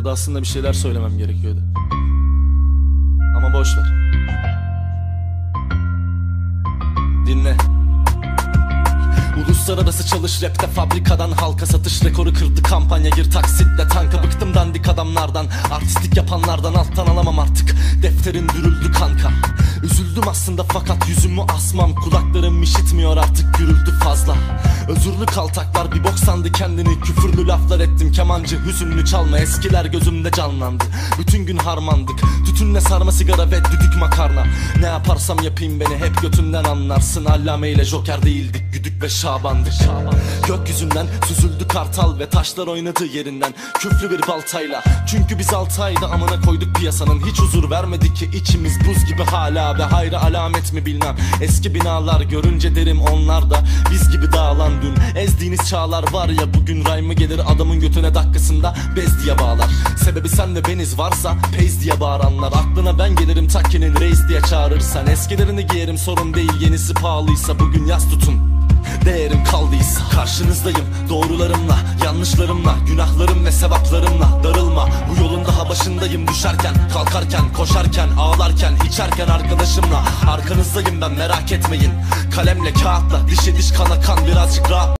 Burada aslında bir şeyler söylemem gerekiyordu. Ama boş ver. Dinle. Uluslararası çalış rapte fabrikadan halka satış rekoru kırdı kampanya gir taksitle tanka bıktım dandik adamlardan artistik yapanlardan alttan alamam artık defterin dürüldü kanka Üzüldüm aslında fakat yüzümü asmam. Kulaklarım işitmiyor artık gürültü fazla. Özürlü kaltaklar bir bok sandı kendini. Küfürlü laflar ettim kemancı hüzünlü çalma. Eskiler gözümde canlandı. Bütün gün harmandık. Tütünle sarma sigara ve düdük makarna. Ne yaparsam yapayım beni hep götünden anlarsın. Allame ile joker değildik güdük ve şabandık Gökyüzünden süzüldü kartal ve taşlar oynadı yerinden. Küflü bir baltayla. Çünkü biz altı ayda amına koyduk piyasanın. Hiç huzur vermedi ki içimiz buz gibi hala Ve hayra alamet mi bilmem. Eski binalar görünce derim onlar da Biz gibi dağılan dün. Ezdiğiniz çağlar var ya bugün rhyme gelir Adamın götüne dakikasında bez diye bağlar. Sebebi sen ve beniz varsa pez diye bağıranlar. Aklına ben gelirim takkinin reis diye çağırırsan. Eskilerini giyerim sorun değil. Yenisi pahalıysa Bugün yaz tutun Değerim kaldıysa Karşınızdayım. Doğrularımla Yanlışlarımla Günahlarım ve sevaplarımla Darılma. Bu yolun daha başındayım. Düşerken kalkarken koşarken Ağlarken içerken arkadaşımla Arkanızdayım. Ben merak etmeyin. Kalemle kağıtla dişe diş kana kan. Birazcık rahat